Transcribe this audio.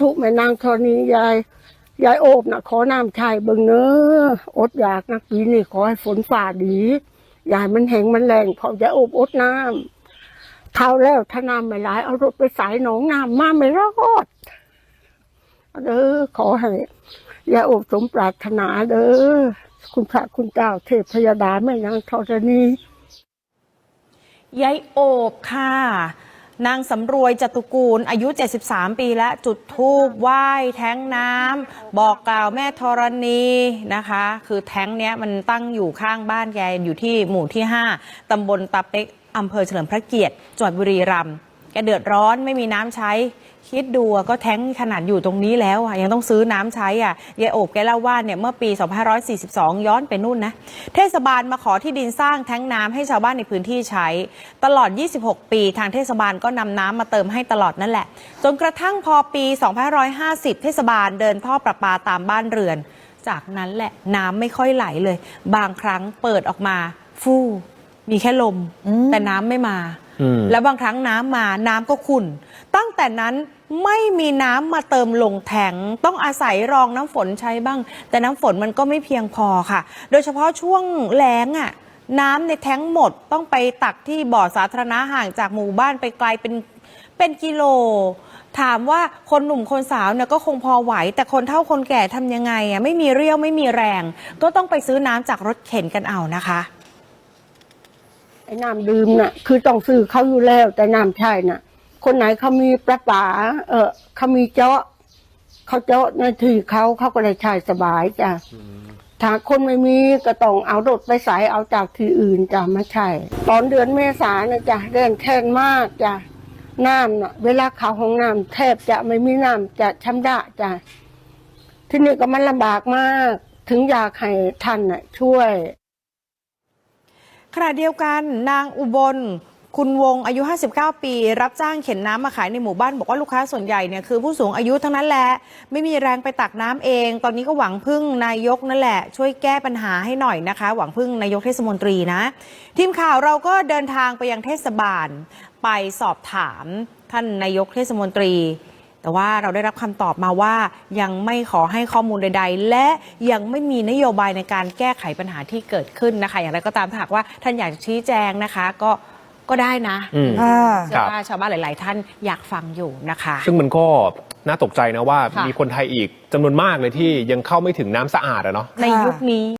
ธุแม่นางธรณียาย ยายโอบนะขอน้ำชายเบิ่งเนื้ออดอยากนักปีนี่ขอให้ฝนฝ่าดี ยายมันแห้งมันแรงพอยายโอบอดน้ำเท่าแล้วถ้าน้ำไม่ไหลเอารถไปสายหนองน้ำมาไม่รอดเด้อขอให้ยายโอบสมปรารถนาเด้อคุณพระคุณเจ้าเทพพยาดาแม่นางธรณียายโอบค่ะ นางสำรวยจตุกูล อายุ 73 ปีและจุดธูปไหว้แท้งน้ำบอกกล่าวแม่ธรณีนะคะ คือแท้งเนี้ยมันตั้งอยู่ข้างบ้านแกอยู่ที่หมู่ที่ 5ตำบลตาเป๊กอำเภอเฉลิมพระเกียรติจังหวัดบุรีรัมย์ แกเดือดร้อนไม่มีน้ำใช้ คิดดูอะก็แท้งขนาดอยู่ตรงนี้แล้วอะยังต้องซื้อน้ำใช้อะยายโอบแกเล่าว่าเนี่ยเมื่อปี 2542 ย้อนไปนู่นนะ เทศบาลมาขอที่ดินสร้างแท้งน้ำให้ชาวบ้านในพื้นที่ใช้ ตลอด 26 ปี ทางเทศบาลก็นำน้ำมาเติมให้ตลอดนั่นแหละ จนกระทั่งพอปี 2550 เทศบาลเดินท่อประปาตามบ้านเรือน จากนั้นแหละน้ำไม่ค่อยไหลเลย บางครั้งเปิดออกมา ฟู่มีแค่ลม แต่น้ำไม่มาอืม แล้วบางครั้งน้ำมาน้ำก็ขุ่น ตั้งแต่นั้นไม่มีน้ำมาเติมลงแทงต้องอาศัยรองน้ำฝนใช้บ้าง แต่น้ำฝนมันก็ไม่เพียงพอค่ะ โดยเฉพาะช่วงแล้งอะน้ำในแท้งหมดต้องไปตักที่บ่อสาธารณะห่างจากหมู่บ้านไปไกลเป็นเป็นกิโล ถามว่าคนหนุ่มคนสาวเนี่ยก็คงพอไหว แต่คนเฒ่าคนแก่ทำยังไงอะไม่มีเรี่ยวไม่มีแรง ก็ต้องไปซื้อน้ำจากรถเข็นกันเอานะคะ ไอ้น้ำดื่มน่ะ คือต้องซื้อเขาอยู่แล้ว แต่น้ำใช่น่ะ คนไหนเขามีประปา เออเขามีเจาะเขาเจาะในที่เขาเขาก็เลยใช้สบายจ้ะถ้าคนไม่มีก็ต้องเอารถไปใส่เอาจากที่อื่นจ้ะไม่ใช่ ตอนเดือนเมษานะจ้ะเดินแค้นมากจ้ะน้ำน่ะ เวลาเข้าห้องน้ำแทบจะไม่มีน้ำจะชำระจ้ะที่นี่ก็มันลำบากมาก ถึงอยากให้ท่านน่ะช่วย ขณะเดียวกันนางอุบลคุณวงอายุ 59 ปี รับจ้างเข็นน้ำมาขายในหมู่บ้าน บอกว่าลูกค้าส่วนใหญ่เนี่ยคือผู้สูงอายุทั้งนั้นแหละ ไม่มีแรงไปตักน้ำเอง ตอนนี้ก็หวังพึ่งนายกนั่นแหละ ช่วยแก้ปัญหาให้หน่อยนะคะ หวังพึ่งนายกเทศมนตรีนะ ทีมข่าวเราก็เดินทางไปยังเทศบาล ไปสอบถามท่านนายกเทศมนตรี แต่ว่าเราได้รับคำตอบมาว่ายังไม่ขอให้ข้อมูลใด ๆ และยังไม่มีนโยบายในการแก้ไขปัญหาที่เกิดขึ้นนะคะ อย่างไรก็ตามถ้าหากว่าท่านอยากจะชี้แจงนะคะ ก็ก็ได้นะอืม เชื่อครับว่าชาวบ้านหลาย ๆ ท่านอยากฟังอยู่นะคะ ซึ่งมันก็น่าตกใจนะว่าค่ะ มีคนไทยอีกจำนวนมากเลยที่ยังเข้าไม่ถึงน้ำสะอาดอะเนาะ ในยุคนี้